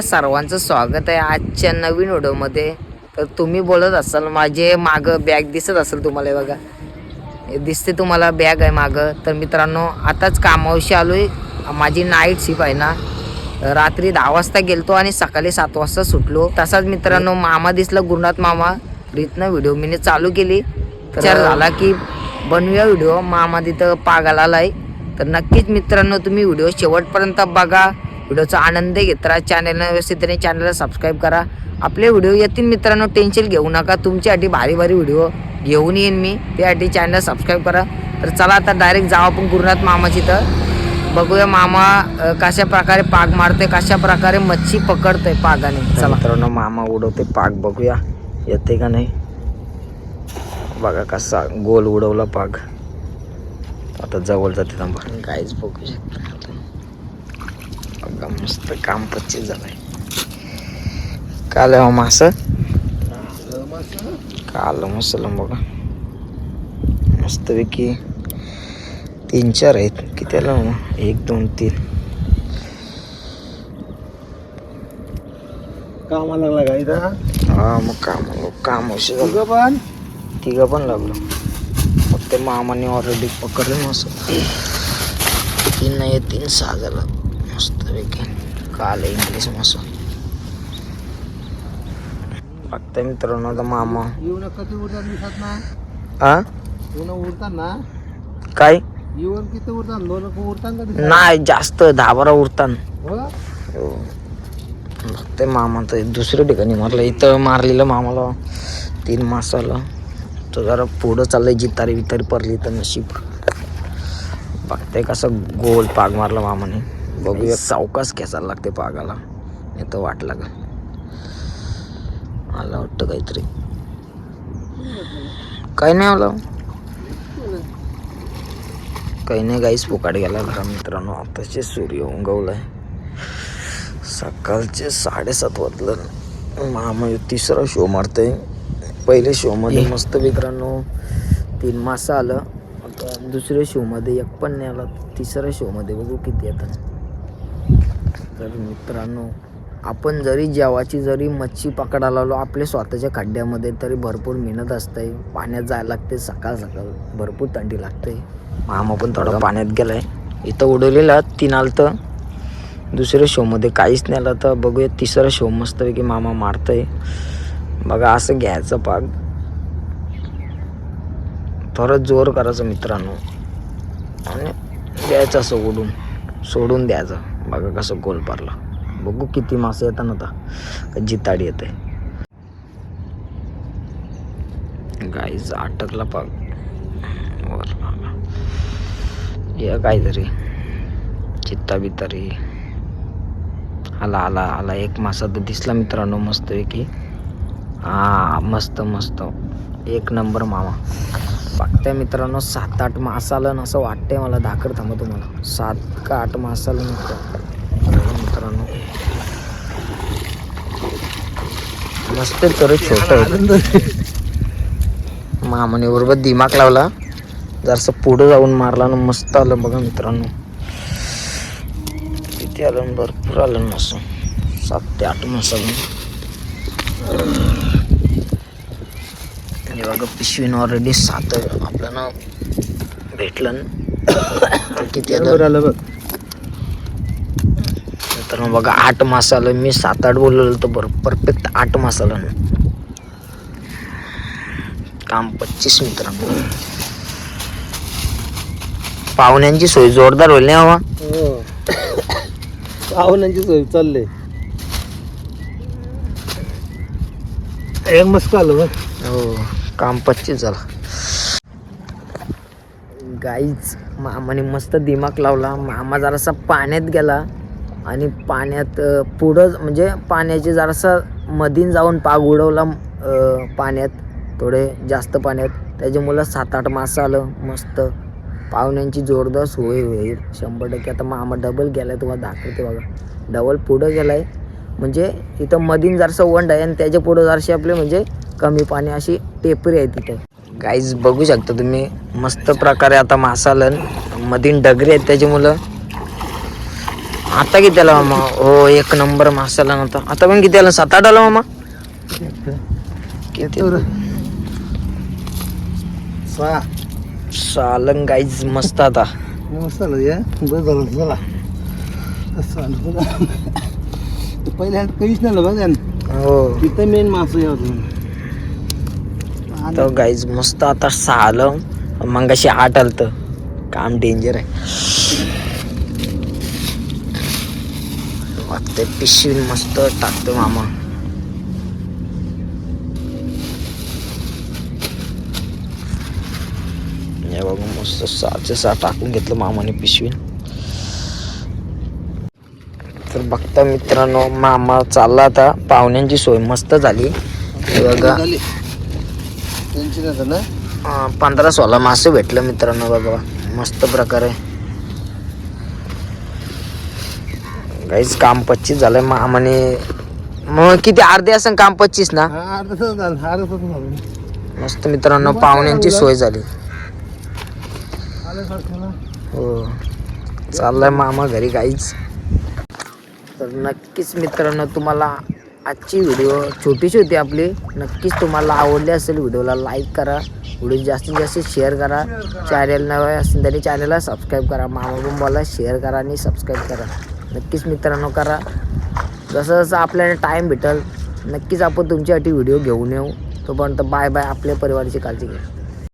सर्वांचं स्वागत आहे आजच्या नवीन व्हिडिओमध्ये. तर तुम्ही बोलत असाल माझे मागं बॅग दिसत असेल तुम्हाला बघा. दिसते तुम्हाला बॅग आहे मागं. तर मित्रांनो आताच कामावशी आलो आहे माझी नाईट शिप आहे ना. रात्री दहा वाजता गेलतो आणि सकाळी सात वाजता सुटलो. तसाच मित्रांनो मामा दिसला गुरुनाथ मामा. रीतनं व्हिडिओ मी चालू केली. विचार झाला की बनवूया व्हिडिओ मामा तिथं पागाला आलाय. तर नक्कीच मित्रांनो तुम्ही व्हिडिओ शेवटपर्यंत बघा. व्हिडिओचा आनंद घेत राहा चॅनलला व्यवस्थितपणे चॅनलला सबस्क्राईब करा. आपले व्हिडिओ येतील मित्रांनो टेन्शन घेऊ नका. तुमच्यासाठी भारी भारी व्हिडिओ घेऊन येईन मी. त्यासाठी चॅनल सबस्क्राईब करा. तर चला आता डायरेक्ट जाऊ आपण गुरुनाथ मामाची तर बघूया मामा कशा प्रकारे पाग मारते कशा प्रकारे मच्छी पकडतोय पागाने. चला. मित्रांनो मामा उडवते पाग. बघूया येते का नाही? बघा कसा गोल उडवला पाग. आता जवळ जाते थांबा. काहीच बघू शकता बघा मस्त काम पच्चीस झालंय. काल मास. काल मसलम बघा. मस्तपैकी तीन चार आहेत. किती आलं मग एक दोन तीन. कामाला लागला का इथं? हा मग काम काम तुझं पण? तिघं पण लागलो. मग ते मामाने ऑलरेडी पकडले मस्त तीन नाही तीन सहा झालं. मस्तपैकी काल इंग्लिश मस्त बघताय मित्रांनो आता मामा. येऊन किती उरतात दिसत ना. हा येऊन उरतात ना काय? येऊन किती उरतात दोन उरतात का नाही जास्त दहा बारा उरतान हो? ते मामा तर दुसऱ्या ठिकाणी मारलं. इथं मारलेलं मामाला तीन मासाला. तो जरा पुढं चाललंय जितारी वितारी पडली तर नशीब. बघताय कसं गोल पाग मारला मामाने. बघूया. सावकाश खेचायला लागते पागाला नाही तर वाट लाग आला वाटतं काहीतरी. काही नाही आला. काही नाही गाईस फुकाट गेला जरा मित्रांनो. आताचे सूर्य उगवलाय. सकाळचे साडेसात वाजलं. मामा तिसरा शो मारतोय. पहिले शोमध्ये मस्त मित्रांनो तीन मासं आलं. आता दुसऱ्या शोमध्ये एक पण नाही आला. तिसऱ्या शोमध्ये बघू किती येतात तर मित्रांनो आपण जरी जेवाची जरी मच्छी पकडायला आलो आपल्या स्वतःच्या खड्ड्यामध्ये तरी भरपूर मेहनत असते. पाण्यात जायला लागते सकाळ सकाळ भरपूर थंडी लागते. मामा पण थोडा पाण्यात गेलाय. इथं उडवलेला तीन आलं तर दुसऱ्या शोमध्ये काहीच नाही आलं तर बघूया तिसरा शो मस्तपैकी मामा मारतंय. बघा असं घ्यायचं पाग थोडं जोर करायचं मित्रांनो. आणि द्यायचं असं उडून. सोडून द्यायचं. बघा कसं गोल पारला. बघू किती मासे येतात आता. जिताडी येते. गाईज अटकला पाग या काहीतरी. चित्ता बितारी. आला आला आला. एक मासा तर दिसला मित्रांनो मस्त की हा मस्त मस्त. एक नंबर मामा. बघताय मित्रांनो सात आठ मास आलं असं वाटतंय मला दाखर थांबा तुम्हाला. सात का आठ मास आलं मित्र मित्रांनो. मस्त तर छोट मामाने बरोबर दिमाग लावला. जरासं पुढं जाऊन मारला ना मस्त आलं बघा मित्रांनो. किती आलं भरपूर आलं ना असं. सात ते आठ मास आणि बघा पिशवीनं ऑलरेडी सात आपल्याला भेटलं न. तर? किती आलं बघ. तर मग बघा आठ मास आलं. मी सात आठ बोललेलो तर बरं. परफेक्ट आठ मास आलं ना. काम पच्चीस मित्रांनो. पाहुण्यांची सोय जोरदार होईल नाही हवा हो. पाहुण्यांची सोय चालले. एक मस्त आलं बघ. हो. काम पच्चीस झाला. गाईच मामाने मस्त दिमाग लावला. मामा जरासा पाण्यात गेला आणि पाण्यात पुढं म्हणजे पाण्याचे जरासा मधीन जाऊन पाग उडवला पाण्यात थोडे जास्त पाण्यात. त्याच्यामुळं सात आठ मासं आलं मस्त. पाहुण्यांची जोरदार सोय होईल. शंभर टक्के आता मामा डबल गेला आहे तुम्हाला दाखवते बघा. डबल पुढं गेलाय. म्हणजे इथं मधीन जरासं वंड आहे आणि त्याच्या पुढं जराशी आपले म्हणजे कमी पाणी अशी टेपरी आहे तिथे. गाईज बघू शकता तुम्ही मस्त प्रकारे आता मासा आलं मधीन डगरी आहेत त्याच्यामुळं आता किती आला मामा? हो एक नंबर मासाला नव्हता आता पण किती आला सात आठ आला मामा? किती? सालन गाईज मस्त आता. मस्त बरं झालं चला असं आलं बरं. पहिल्या हात काहीच नाही आलं बघा हो. तिथं मेन मासं आहे अजून तर गाईज मस्त आता सहा आलं मग अशी आठ आलत. काम डेंजर आहे. वाटते पिशवी मस्त टाकतो मामा. हे बघा मस्त सहाचे सहा टाकून घेतलं मामाने पिशवी तर बघता मित्रांनो मामा चालला आता. पाहुण्यांची सोय मस्त झाली. बघा. पंधरा सोळा मासे भेटलं मित्रांनो बघा. मस्त प्रकारे. काहीच काम पच्चीस झालंय. मामाने मग किती? अर्धे असं काम पच्चीस ना? मस्त मित्रांनो पाहुण्यांची सोय झाली. हो. चाललाय मामा घरी काहीच तर नक्कीच मित्रांनो तुम्हाला आजची व्हिडिओ छोटीशी होती आपली. नक्कीच तुम्हाला आवडली असेल व्हिडिओला लाईक करा. व्हिडिओ जास्तीत जास्त शेअर करा. चॅनल नवे असेल तरी चॅनलला सबस्क्राईब करा. मामाबुंबाला शेअर करा आणि सबस्क्राईब करा. नक्कीच मित्रांनो करा. जसं जसं आपल्याला टाईम भेटेल नक्कीच आपण तुमच्यासाठी व्हिडिओ घेऊन येऊ. तोपर्यंत बाय बाय आपल्या परिवाराची काळजी घ्या.